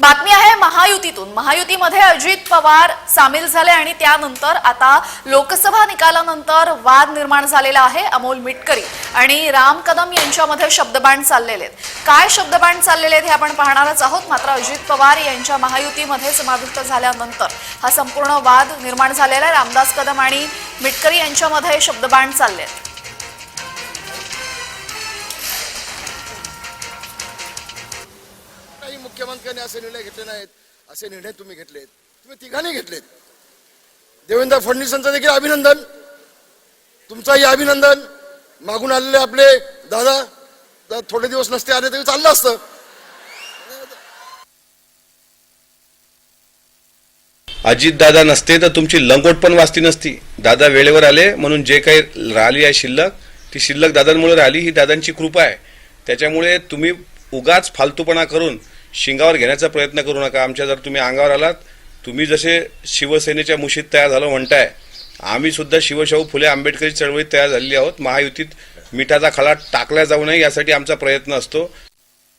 बातमी आहे महायुतीतून. महायुतीमध्ये अजित पवार सामील झाले आणि त्यानंतर आता लोकसभा निकालानंतर वाद निर्माण झालेला आहे अमोल मिटकरी आणि राम कदम यांच्यामध्ये शब्दबाण चाललेले आहेत. काय शब्दबाण चाललेले आहेत हे आपण पाहणारच आहोत. मात्र अजित पवार यांच्या महायुतीमध्ये समाविष्ट झाल्यानंतर हा संपूर्ण वाद निर्माण झालेला आहे. रामदास कदम आणि मिटकरी यांच्यामध्ये शब्दबाण चालले आहेत. मुख्यमंत्र्यांनी असे निर्णय घेतले नाहीत असे निर्णय तुम्ही घेतलेत. तुम्ही तिघांनी घेतलेत. देवेंद्र फडणवीसांचं देखील अभिनंदन. तुमचंही अभिनंदन. मागून आलेले आपले दादा थोडे दिवस नसते आले तरी चाललं असतं. अजित दादा नसते तर तुमची लंगोट पण वाचती नसती. दादा वेळेवर आले म्हणून जे काही राहिली आहे शिल्लक ती शिल्लक दादांमुळे राहिली ही दादांची कृपा आहे. त्याच्यामुळे तुम्ही उगाच फालतूपणा करून शिंगावर घेण्याचा प्रयत्न करू नका. आमच्या जर तुम्ही अंगावर आलात तुम्ही जसे शिवसेनेच्या मुशीत तयार झालो म्हणताय आम्ही सुद्धा शिवशाहू फुले आंबेडकरी चळवळीत तयार झालेली आहोत. महायुतीत मिठाचा खळा टाकला जाऊ नये यासाठी आमचा प्रयत्न असतो.